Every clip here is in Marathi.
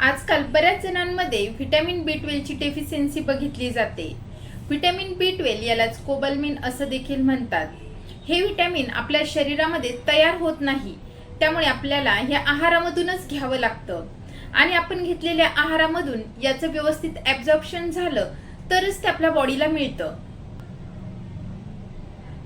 आजकाल बऱ्याच जणांमध्ये व्हिटॅमिन बी ट्वेल्वची डेफिशियन्सी बघितली जाते. व्हिटॅमिन बी ट्वेल्व यालाच कोबलमिन असं देखील म्हणतात. हे व्हिटॅमिन आपल्या शरीरामध्ये तयार होत नाही. त्यामुळे आपल्याला ह्या आहारामधूनच घ्यावं लागतं. आणि आपण घेतलेल्या आहारामधून याचं व्यवस्थित ॲब्झॉर्प्शन झालं तरच ते आपल्या बॉडीला मिळतं.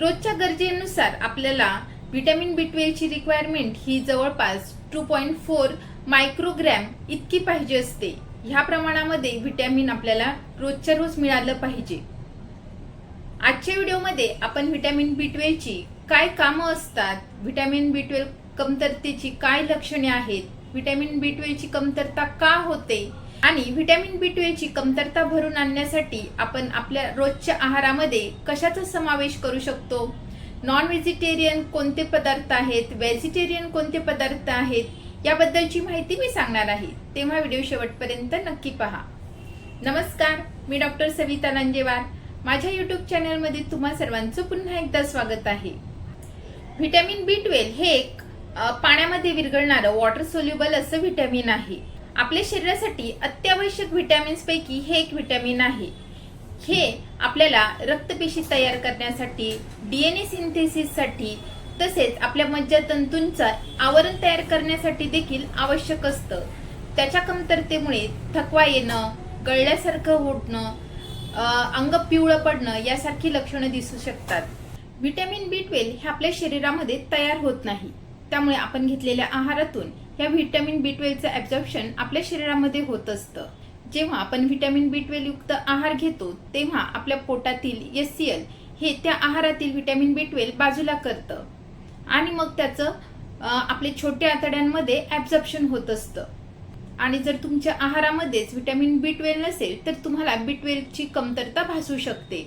रोजच्या गरजेनुसार आपल्याला व्हिटॅमिन बी ट्वेल्वची रिक्वायरमेंट ही जवळपास टू पॉईंट फोर मायक्रोग्रॅम इतकी पाहिजे असते. ह्या प्रमाणामध्ये व्हिटॅमिन आपल्याला रोजच्या रोज मिळालं पाहिजे. आजच्या व्हिडिओमध्ये आपण व्हिटॅमिन बी ट्वेल्वची काय कामं असतात व्हिटॅमिन बी ट्वेल्व कमतरतेची काय लक्षणे आहेत व्हिटॅमिन बी ट्वेल्वची कमतरता का होते आणि व्हिटॅमिन बी ट्वेल्वची कमतरता भरून आणण्यासाठी आपण आपल्या रोजच्या आहारामध्ये कशाचा समावेश करू शकतो? नॉन व्हेजिटेरियन कोणते पदार्थ आहेत व्हेजिटेरियन कोणते पदार्थ आहेत याबद्दलची माहिती मी सांगणार आहे. तेव्हा व्हिडिओ शेवटपर्यंत नक्की पहा. नमस्कार मी डॉक्टर सविता लांजेवार माझ्या यूट्यूब चॅनलमध्ये तुम्हा सर्वांचं पुन्हा एकदा स्वागत आहे. व्हिटॅमिन बी ट्वेल्व हे एक पाण्यामध्ये विरघळणारं वॉटर सोल्युबल असं व्हिटॅमिन आहे. आपल्या शरीरासाठी अत्यावश्यक व्हिटॅमिन्सपैकी हे एक व्हिटॅमिन आहे. हे आपल्याला रक्तपेशी तयार करण्यासाठी डीएनए सिंथेसिससाठी तसेच आपल्या मज्जातंतूंचा आवरण तयार करण्यासाठी देखील आवश्यक असतं. त्याच्या कमतरतेमुळे थकवा येणं गळल्यासारखं उठणं अंग पिवळं पडणं यासारखी लक्षणं दिसू शकतात. व्हिटॅमिन बी ट्वेल्व हे आपल्या शरीरामध्ये तयार होत नाही. त्यामुळे आपण घेतलेल्या आहारातून या व्हिटॅमिन बी ट्वेल्वचं ॲब्झॉर्प्शन आपल्या शरीरामध्ये होत असतं. जेव्हा आपण व्हिटॅमिन बी ट्वेल्व युक्त आहार घेतो तेव्हा आपल्या पोटातील एस सी एल हे त्या आहारातील व्हिटॅमिन बी ट्वेल्व बाजूला करतं. आणि मग त्याचं आपले आपल्या छोट्या आतड्यांमध्ये ॲब्झॉर्प्शन होत असतं. आणि जर तुमच्या आहारामध्येच व्हिटॅमिन बी ट्वेल्व नसेल तर तुम्हाला बी ट्वेल्वची कमतरता भासू शकते.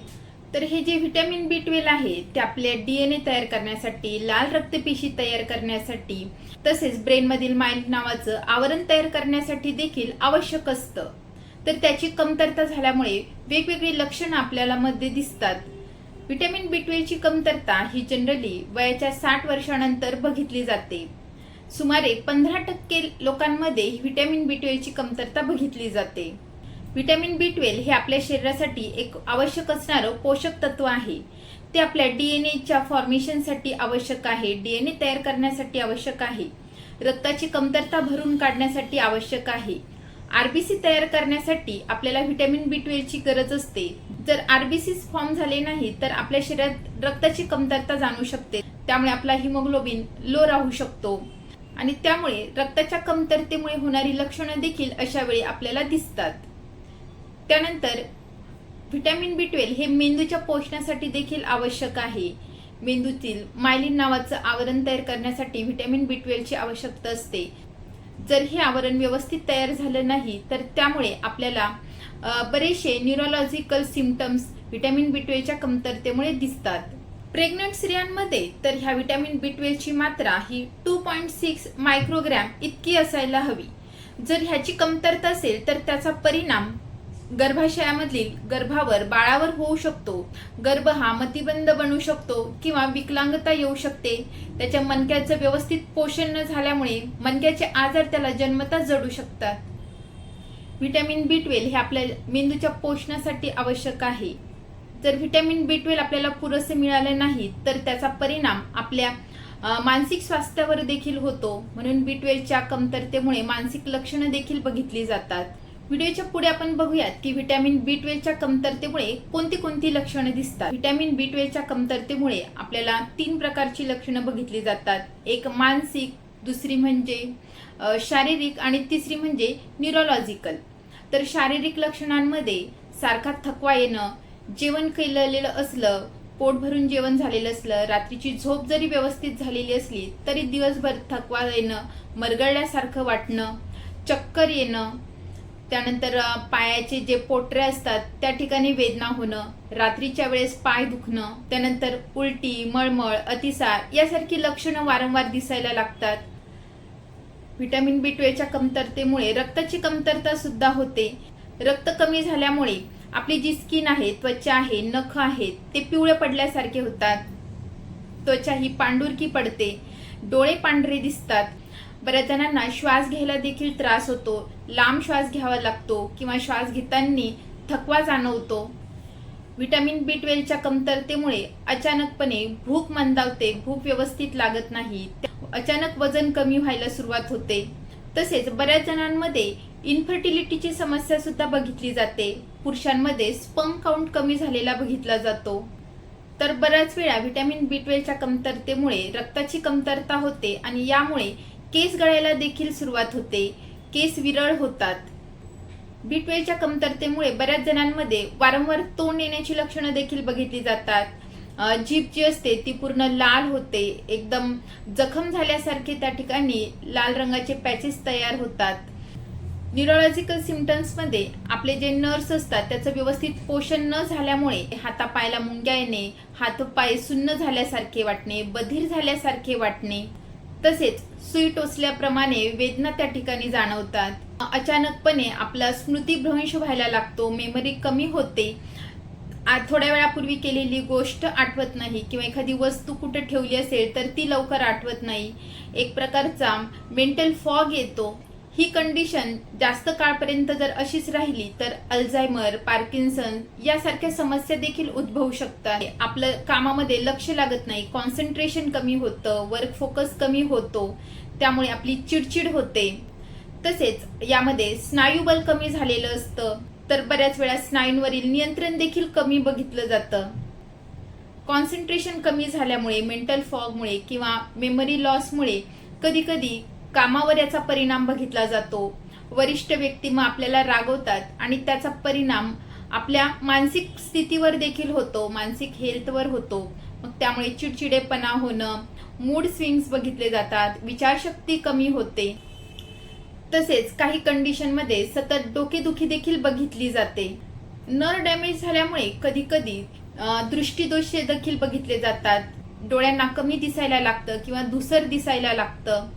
तर हे जे व्हिटॅमिन बी ट्वेल्व आहे ते आपल्या डीएनए तयार करण्यासाठी लाल रक्तपेशी तयार करण्यासाठी तसेच ब्रेनमधील माइंड नावाचं आवरण तयार करण्यासाठी देखील आवश्यक असतं. तर त्याची कमतरता झाल्यामुळे वेगवेगळी लक्षणं आपल्याला मध्ये दिसतात. व्हिटॅमिन बी ट्वेल्वची कमतरता ही जनरली वयाच्या साठ वर्षानंतर बघितली जाते. सुमारे पंधरा टक्के लोकांमध्ये व्हिटॅमिन बी ट्वेल्वची कमतरता बघितली जाते. व्हिटॅमिन बी ट्वेल्व हे आपल्या शरीरासाठी एक आवश्यक असणारं पोषक तत्व आहे. ते आपल्या डीएनएच्या फॉर्मेशनसाठी आवश्यक आहे डीएनए तयार करण्यासाठी आवश्यक आहे रक्ताची कमतरता भरून काढण्यासाठी आवश्यक आहे. आरबीसी तयार करण्यासाठी आपल्याला व्हिटॅमिन बी ट्वेल्वची गरज असते. जर आरबीसी फॉर्म झाले नाही तर आपल्या शरीरात रक्ताची कमतरता जाणू शकते. त्यामुळे आपला हिमोग्लोबिन लो राहू शकतो. आणि त्यामुळे रक्ताच्या कमतरतेमुळे होणारी लक्षणं देखील अशा वेळी आपल्याला दिसतात. त्यानंतर व्हिटॅमिन बी ट्वेल्व हे मेंदूच्या पोषणासाठी देखील आवश्यक आहे. मेंदूतील मायलिन नावाचं आवरण तयार करण्यासाठी व्हिटॅमिन बी ट्वेल्वची आवश्यकता असते. जर हे आवरण व्यवस्थित तयार झालं नाही तर त्यामुळे आपल्याला बरेचसे न्यूरोलॉजिकल सिमटम्स व्हिटॅमिन बी ट्वेलच्या कमतरतेमुळे दिसतात. प्रेग्नंट स्त्रियांमध्ये तर ह्या व्हिटॅमिन बी ट्वेलची मात्रा ही टू पॉईंट सिक्स मायक्रोग्रॅम इतकी असायला हवी. जर ह्याची कमतरता असेल तर त्याचा परिणाम गर्भाशयामधील गर्भावर बाळावर होऊ शकतो. गर्भ हा मतिबंद बनू शकतो किंवा विकलांगता येऊ शकते. त्याच्या मणक्याचं व्यवस्थित पोषण न झाल्यामुळे मणक्याचे आजार त्याला जन्मता जडू शकतात. व्हिटॅमिन बी ट्वेल्व हे आपल्या मेंदूच्या पोषणासाठी आवश्यक आहे. जर व्हिटॅमिन बी ट्वेल्व आपल्याला पुरेसे मिळाले नाही तर त्याचा परिणाम आपल्या मानसिक स्वास्थ्यावर देखील होतो. म्हणून बी ट्वेल्वच्या कमतरतेमुळे मानसिक लक्षणं देखील बघितली जातात. व्हिडिओच्या पुढे आपण बघूयात की व्हिटॅमिन बी ट्वेल्वच्या कमतरतेमुळे कोणती कोणती लक्षणं दिसतात. व्हिटॅमिन बी ट्वेल्वच्या कमतरतेमुळे आपल्याला तीन प्रकारची लक्षणं बघितली जातात. एक मानसिक दुसरी म्हणजे शारीरिक आणि तिसरी म्हणजे न्यूरोलॉजिकल तर शारीरिक लक्षणांमध्ये सारखा थकवा येणं जेवण केलेलं असलं पोट भरून जेवण झालेलं असलं रात्रीची झोप जरी व्यवस्थित झालेली असली तरी दिवसभर थकवा येणं मरगळल्यासारखं वाटणं चक्कर येणं त्यानंतर पायाचे जे पोटरे असतात त्या ठिकाणी वेदना होणं रात्रीच्या वेळेस पाय दुखणं त्यानंतर उलटी मळमळ अतिसार यासारखी लक्षणं वारंवार दिसायला लागतात. व्हिटॅमिन बी ट्वेलच्या कमतरतेमुळे रक्ताची कमतरता सुद्धा होते. रक्त कमी झाल्यामुळे आपली जी स्किन आहे त्वचा आहे नख आहेत ते पिवळे पडल्यासारखे होतात. त्वचा ही पांढुरकी पडते. डोळे पांढरे दिसतात. बऱ्याच जणांना श्वास घ्यायला देखील त्रास होतो. लांब श्वास घ्यावा लागतो किंवा श्वास घेताना थकवा जाणवतो. व्हिटॅमिन बी ट्वेल्वच्या कमतरतेमुळे अचानकपणे भूक मंदावते भूक व्यवस्थित लागत नाही अचानक वजन कमी व्हायला सुरुवात होते. तसेच बऱ्याच जणांमध्ये इन्फर्टिलिटीची समस्या सुद्धा बघितली जाते. पुरुषांमध्ये स्पम काउंट कमी झालेला बघितला जातो. तर बऱ्याच वेळा व्हिटॅमिन बी ट्वेल्वच्या कमतरतेमुळे रक्ताची कमतरता होते आणि यामुळे केस गळायला देखील सुरुवात होते. केस विरळ होतात. बी ट्वेल्वच्या कमतरतेमुळे बऱ्याच जणांमध्ये वारंवार तोंड येण्याची लक्षणं देखील बघितली जातात. जीभ जी असते ती पूर्ण लाल होते. एकदम जखम झाल्यासारखे त्या ठिकाणी लाल रंगाचे पॅचेस तयार होतात. न्यूरोलॉजिकल सिमटम्समध्ये आपले जे नर्स असतात त्याचं व्यवस्थित पोषण न झाल्यामुळे हातापायाला मुंग्या येणे हातपाय सुन्न झाल्यासारखे वाटणे बधीर झाल्यासारखे वाटणे तसेच सुई टोचल्याप्रमाणे वेदना त्या ठिकाणी जाणवतात. अचानकपणे आपला स्मृतीभ्रंश व्हायला लागतो मेमरी कमी होते. थोड्या वेळापूर्वी केलेली गोष्ट आठवत नाही किंवा एखादी वस्तू कुठे ठेवली असेल तर ती लवकर आठवत नाही. एक प्रकारचा मेंटल फॉग येतो. ही कंडिशन जास्त काळपर्यंत जर अशीच राहिली तर अल्झायमर पार्किन्सन यासारख्या समस्या देखील उद्भवू शकतात. आपलं कामामध्ये लक्ष लागत नाही कॉन्सन्ट्रेशन कमी होतं वर्क फोकस कमी होतो त्यामुळे आपली चिडचिड होते. तसेच यामध्ये स्नायूबल कमी झालेलं असतं तर बऱ्याच वेळा स्नायूंवरील नियंत्रण देखील कमी बघितलं जातं. कॉन्सन्ट्रेशन कमी झाल्यामुळे मेंटल फॉगमुळे किंवा मेमरी लॉसमुळे कधी कधी कामावर याचा परिणाम बघितला जातो. वरिष्ठ व्यक्ती मग आपल्याला रागवतात आणि त्याचा परिणाम आपल्या मानसिक स्थितीवर देखील होतो मानसिक हेल्थवर होतो. मग त्यामुळे चिडचिडेपणा होणं मूड स्विंग्स बघितले जातात विचारशक्ती कमी होते. तसेच काही कंडिशनमध्ये सतत डोकेदुखी देखील बघितली जाते. नर डॅमेज झाल्यामुळे कधी कधी दृष्टीदोष देखील बघितले जातात. डोळ्यांना कमी दिसायला लागतं किंवा धुसर दिसायला लागतं.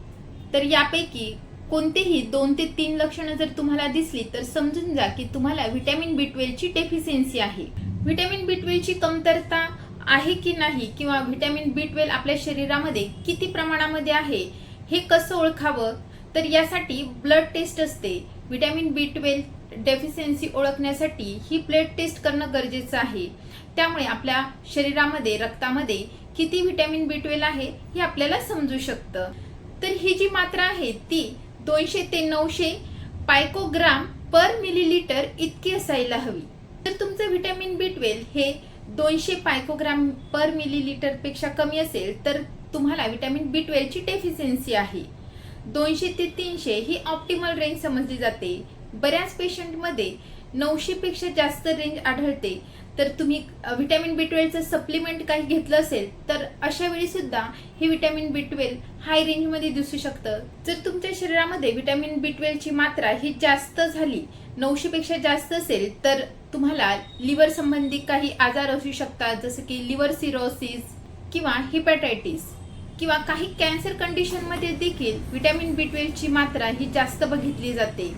तर यापैकी कोणतेही दोन ते तीन लक्षणं जर तुम्हाला दिसली तर समजून जा की तुम्हाला व्हिटॅमिन बी ट्वेल्वची डेफिशियन्सी आहे. व्हिटॅमिन बी ट्वेल्वची कमतरता आहे की नाही किंवा व्हिटॅमिन बी ट्वेल्व आपल्या शरीरामध्ये किती प्रमाणामध्ये आहे हे कसं ओळखावं? तर यासाठी ब्लड टेस्ट असते. व्हिटॅमिन बी ट्वेल्व डेफिशियन्सी ओळखण्यासाठी ही ब्लड टेस्ट करणं गरजेचं आहे. त्यामुळे आपल्या शरीरामध्ये रक्तामध्ये किती व्हिटॅमिन बी ट्वेल्व आहे हे आपल्याला समजू शकतं. तर ही जी मात्रा आहे ती दोनशे ते नऊशे पायकोग्राम पर मिलीलिटर इतकी असायला हवी. तर तुमचं व्हिटॅमिन बी ट्वेल्व हे दोनशे पायकोग्राम पर मिलीलिटरपेक्षा कमी असेल तर तुम्हाला व्हिटॅमिन बी ट्वेल्वची डेफिशियन्सी आहे. दोनशे ते तीनशे ही ऑप्टिमल रेंज समजली जाते. बऱ्याच पेशंटमध्ये नऊशे पेक्षा जास्त रेंज आढळते. तर तुम्ही व्हिटॅमिन बी ट्वेल्वचं सप्लिमेंट काही घेतलं असेल तर अशा वेळी सुद्धा हे व्हिटॅमिन बी ट्वेल्व हाय रेंजमध्ये दिसू शकतं. जर तुमच्या शरीरामध्ये व्हिटॅमिन बी ट्वेल्वची मात्रा ही जास्त झाली नऊशे पेक्षा जास्त असेल तर तुम्हाला लिव्हर संबंधी काही आजार असू शकतात जसं की लिव्हर सिरोसिस किंवा हिपॅटायटिस किंवा काही कॅन्सर कंडिशनमध्ये देखील व्हिटॅमिन बी ट्वेल्वची मात्रा ही जास्त बघितली जाते.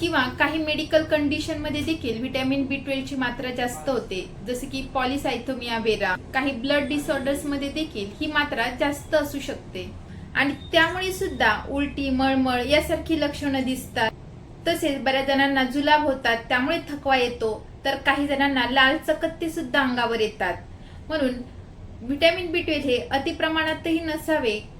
किंवा काही मेडिकल कंडिशनमध्ये देखील व्हिटॅमिन बी ट्वेल्वची मात्रा जास्त होते. जसे की पॉलिसायथोमिया वेरा काही ब्लड डिसऑर्डर्समध्ये देखील ही मात्रा जास्त असू शकते. आणि त्यामुळे सुद्धा उलटी मळमळ यासारखी लक्षणं दिसतात. तसेच बऱ्याच जणांना जुलाब होतात त्यामुळे थकवा येतो. तर काही जणांना लाल चकत्ते सुद्धा अंगावर येतात. म्हणून व्हिटॅमिन बी ट्वेल्व हे अतिप्रमाणातही नसावे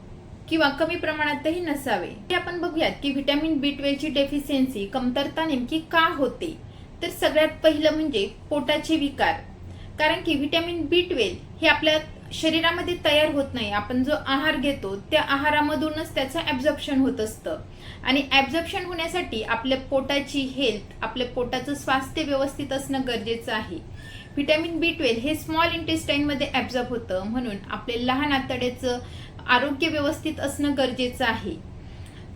किंवा कमी प्रमाणातही नसावे. हे आपण बघूयात की व्हिटॅमिन बी ट्वेल्वची डेफिशियन्सी कमतरता नेमकी का होते? तर सगळ्यात पहिलं म्हणजे पोटाचे विकार. कारण की व्हिटॅमिन बी ट्वेल्व हे आपल्या शरीरामध्ये तयार होत नाही. आपण जो आहार घेतो त्या आहारामधूनच त्याचं ॲब्झॉर्प्शन होत असतं. आणि ॲब्झॉर्प्शन होण्यासाठी आपल्या पोटाची हेल्थ आपल्या पोटाचं स्वास्थ्य व्यवस्थित असणं गरजेचं आहे. व्हिटॅमिन बी ट्वेल्व हे स्मॉल इंटेस्टाईनमध्ये ॲब्झॉर्ब होतं. म्हणून आपले लहान आतड्याचं आरोग्य व्यवस्थित असणं गरजेचं आहे.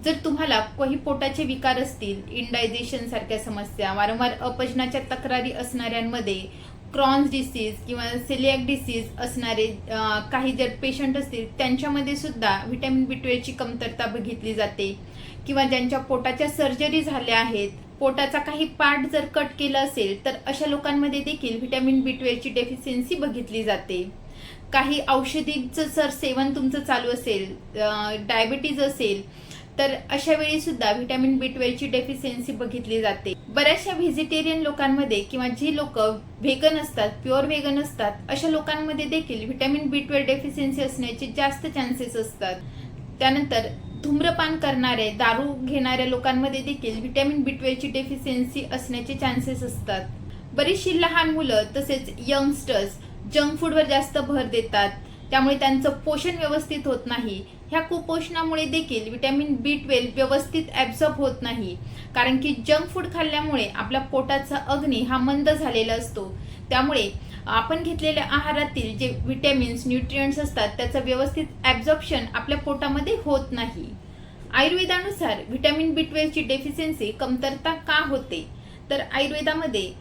जर तुम्हाला काही पोटाचे विकार असतील इंडायजेशन सारख्या समस्या वारंवार अपचनाच्या तक्रारी असणाऱ्यांमध्ये क्रॉन्स डिसीज किंवा सिलियक डिसीज असणारे काही जर पेशंट असतील त्यांच्यामध्ये सुद्धा व्हिटॅमिन बी ट्वेल्वची कमतरता बघितली जाते. किंवा ज्यांच्या पोटाच्या सर्जरी झाल्या आहेत पोटाचा काही पार्ट जर कट केला असेल तर अशा लोकांमध्ये देखील व्हिटॅमिन बी ट्वेल्वची डेफिशियन्सी बघितली जाते. काही औषधीचं जर सेवन तुमचं चालू असेल डायबिटीज असेल तर अशा वेळी सुद्धा व्हिटॅमिन बी ट्वेल्वची डेफिशियन्सी बघितली जाते. बऱ्याचशा व्हेजिटेरियन लोकांमध्ये किंवा जी लोक व्हेगन असतात प्युअर व्हेगन असतात अशा लोकांमध्ये देखील व्हिटॅमिन बी ट्वेल्व डेफिशियन्सी असण्याचे जास्त चान्सेस असतात. त्यानंतर धूम्रपान करणारे दारू घेणाऱ्या लोकांमध्ये देखील व्हिटॅमिन बी ट्वेल्वची डेफिशियन्सी असण्याचे चान्सेस असतात. बरीचशी लहान मुलं तसेच यंगस्टर्स जंक फूडवर जास्त भर देतात. त्यामुळे त्यांचं पोषण व्यवस्थित होत नाही. ह्या कुपोषणामुळे देखील विटॅमिन बी ट्वेल्व व्यवस्थित ॲब्झॉर्ब होत नाही. कारण की जंक फूड खाल्ल्यामुळे आपल्या पोटाचा अग्नी हा मंद झालेला असतो. त्यामुळे आपण घेतलेल्या आहारातील जे विटॅमिन्स न्यूट्रियंट्स असतात त्याचं व्यवस्थित ॲब्झॉर्प्शन आपल्या पोटामध्ये होत नाही. आयुर्वेदानुसार व्हिटॅमिन बी ट्वेल्वची डेफिशियन्सी कमतरता का होते? तर आयुर्वेदामध्ये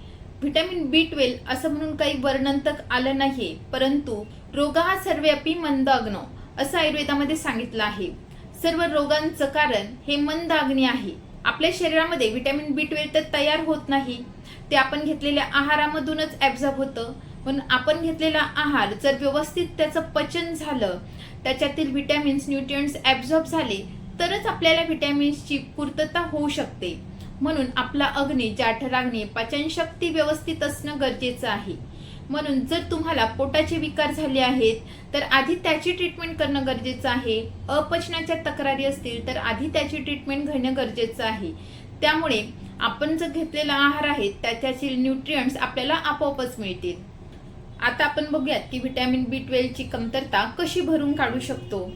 व्हिटॅमिन बी ट्वेल्व असं म्हणून काही वर्णन तर आलं नाहीये परंतु रोग हा सर्वव्यापी मंद अग्न असं आयुर्वेदामध्ये सांगितलं आहे. सर्व रोगांचं कारण हे मंद अग्नी आहे. आपल्या शरीरामध्ये व्हिटॅमिन बी ट्वेल्व तर तयार होत नाही. ते आपण घेतलेल्या आहारामधूनच ॲब्झॉर्ब होतं. पण आपण घेतलेला आहार जर व्यवस्थित त्याचं पचन झालं त्याच्यातील व्हिटॅमिन्स न्यूट्रियंट्स ॲब्झॉर्ब झाले तरच आपल्याला व्हिटॅमिन्सची पूर्तता होऊ शकते. म्हणून आपला अग्नी जाठराग्नी पचनशक्ती व्यवस्थित असणं गरजेचं आहे. म्हणून जर तुम्हाला पोटाचे विकार झाले आहेत तर आधी त्याची ट्रीटमेंट करणं गरजेचं आहे. अपचनाच्या तक्रारी असतील तर आधी त्याची ट्रीटमेंट घेणं गरजेचं आहे. त्यामुळे आपण जर घेतलेला आहार आहे त्याच्यातील न्यूट्रियंट्स आपल्याला आपोआपच मिळतील. आता आपण बघूयात की व्हिटॅमिन बी ट्वेल्वची कमतरता कशी भरून काढू शकतो.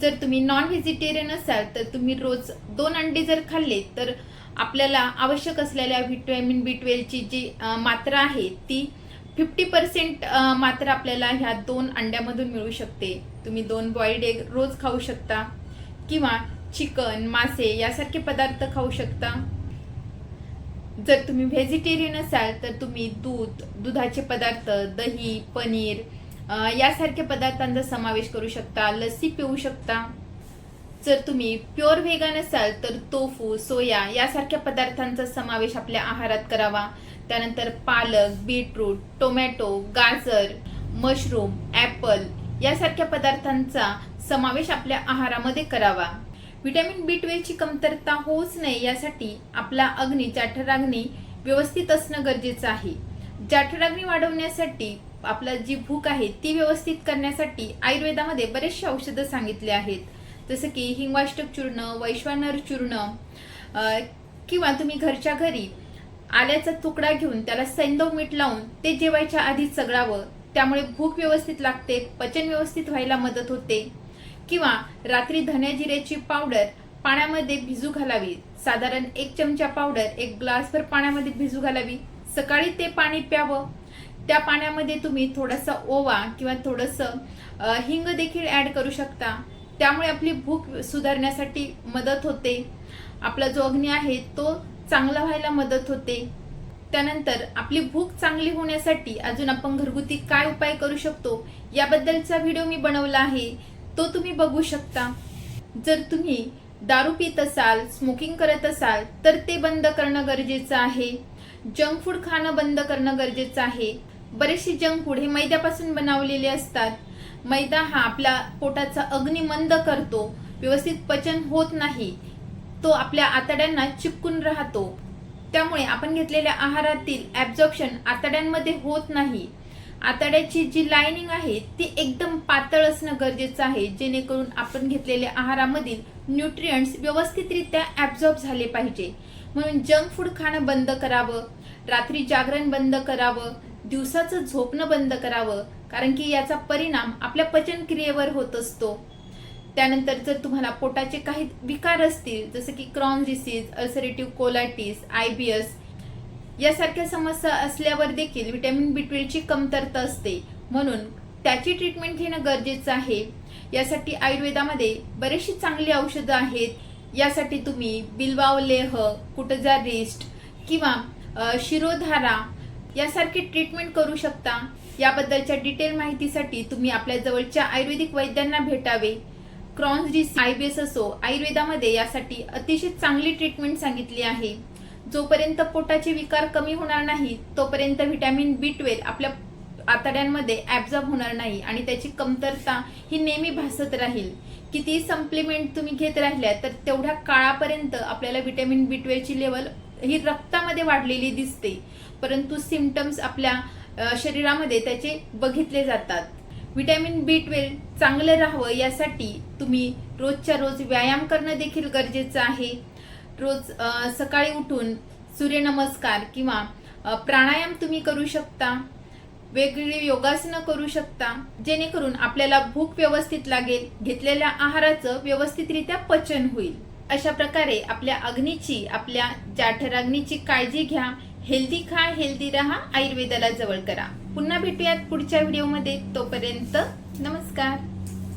जर तुम्ही नॉन व्हेजिटेरियन असाल तर तुम्ही रोज दोन अंडे जर खाल्ले तर आपल्याला आवश्यक असलेल्या व्हिटॅमिन बी ट्वेल्वची जी मात्रा आहे ती फिफ्टी पर्सेंट मात्रा आपल्याला ह्या दोन अंड्यामधून मिळू शकते. तुम्ही दोन बॉईल्ड एग रोज खाऊ शकता किंवा चिकन मासे यासारखे पदार्थ खाऊ शकता. जर तुम्ही व्हेजिटेरियन असाल तर तुम्ही दूध दुधाचे पदार्थ दही पनीर यासारख्या पदार्थांचा समावेश करू शकता लस्सी पिऊ शकता. जर तुम्ही प्युअर व्हेगन असाल तर तोफू सोया यासारख्या पदार्थांचा समावेश आपल्या आहारात करावा. त्यानंतर पालक बीटरूट टोमॅटो गाजर मशरूम ॲपल यासारख्या पदार्थांचा समावेश आपल्या आहारामध्ये करावा. व्हिटॅमिन बी ट्वेल्वची कमतरता होऊच नये यासाठी आपला अग्नी जाठराग्नी व्यवस्थित असणं गरजेचं आहे. जाठराग्नी वाढवण्यासाठी आपला जी भूक आहे ती व्यवस्थित करण्यासाठी आयुर्वेदामध्ये बरेचसे औषधं सांगितले आहेत. जसं की हिंगवाष्टक चूर्ण वैश्वानर चूर्ण किंवा तुम्ही घरच्या घरी आल्याचा तुकडा घेऊन त्याला सैंदव मीठ लावून ते जेवायच्या आधी चगळावं त्यामुळे भूक व्यवस्थित लागते पचन व्यवस्थित व्हायला मदत होते. किंवा रात्री धन्या जिऱ्याची पावडर पाण्यामध्ये भिजू घालावी. साधारण एक चमचा पावडर एक ग्लासभर पाण्यामध्ये भिजू घालावी. सकाळी ते पाणी प्यावं. त्या पाण्यामध्ये तुम्ही थोडासा ओवा किंवा थोडंसं हिंग देखील ॲड करू शकता. त्यामुळे आपली भूक सुधारण्यासाठी मदत होते. आपला जो अग्नी आहे तो चांगला व्हायला मदत होते. त्यानंतर आपली भूक चांगली होण्यासाठी अजून आपण घरगुती काय उपाय करू शकतो याबद्दलचा व्हिडिओ मी बनवला आहे. तो तुम्ही बघू शकता. जर तुम्ही दारू पित असाल स्मोकिंग करत असाल तर ते बंद करणं गरजेचं आहे. जंक फूड खाणं बंद करणं गरजेचं आहे. बरेचसे जंक फूड हे मैद्यापासून बनवलेले असतात. मैदा हा आपल्या पोटाचा अग्निमंद करतो व्यवस्थित पचन होत नाही तो आपल्या आतड्यांना चिपकून राहतो. त्यामुळे आपण घेतलेल्या आहारातील ॲब्झॉर्प्शन आतड्यांमध्ये होत नाही. आतड्याची जी लाइनिंग आहे ती एकदम पातळ असणं गरजेचं आहे जेणेकरून आपण घेतलेल्या आहारामधील न्यूट्रियंट्स व्यवस्थितरित्या ॲब्झॉर्ब झाले पाहिजे. म्हणून जंक फूड खाणं बंद करावं रात्री जागरण बंद करावं दिवसाचं झोपणं बंद करावं कारण की याचा परिणाम आपल्या पचनक्रियेवर होत असतो. त्यानंतर जर तुम्हाला पोटाचे काही विकार असतील जसं की Crohn disease ulcerative colitis I B S यासारख्या समस्या असल्यावर देखील व्हिटॅमिन बी ट्वेल्वची कमतरता असते. म्हणून त्याची ट्रीटमेंट घेणं गरजेचं आहे. यासाठी आयुर्वेदामध्ये बरीचशी चांगली औषधं आहेत. यासाठी तुम्ही बिलवाव लेह कुटजा रिस्ट किंवा शिरोधारा यासारखी ट्रीटमेंट करू शकता. याबद्दलच्या डिटेल माहितीसाठी तुम्ही आपल्या जवळच्या आयुर्वेदिक वैद्यांना भेटावे. Crohn's disease I B S असो आयुर्वेदामध्ये यासाठी अतिशय चांगली ट्रीटमेंट सांगितली आहे. जोपर्यंत पोटाचे विकार कमी होणार नाही तोपर्यंत व्हिटॅमिन बी ट्वेल्व आपल्या आतड्यांमध्ये ॲब्झॉर्ब होणार नाही आणि त्याची कमतरता ही नेहमी भासत राहील. किती सप्लिमेंट तुम्ही घेत राहिल्या तर तेवढ्या काळापर्यंत आपल्याला व्हिटॅमिन बी ट्वेल्वची लेवल ही रक्तामध्ये वाढलेली दिसते. परंतु सिमटम्स आपल्या शरीरामध्ये त्याचे बघितले जातात. विटॅमिन बी ट्वेल्व चांगलं राहावं यासाठी तुम्ही रोजच्या रोज व्यायाम करणं देखील गरजेचं आहे. रोज सकाळी उठून सूर्यनमस्कार किंवा प्राणायाम तुम्ही करू शकता. वेगवेगळी योगासनं करू शकता. जेणेकरून आपल्याला भूक व्यवस्थित लागेल घेतलेल्या आहाराचं व्यवस्थितरित्या पचन होईल. अशा प्रकारे आपल्या अग्नीची आपल्या जाठराग्नीची काळजी घ्या. हेल्दी खा हेल्दी राहा आयुर्वेदाला जवळ करा. पुन्हा भेटूयात पुढच्या व्हिडिओमध्ये. तोपर्यंत नमस्कार.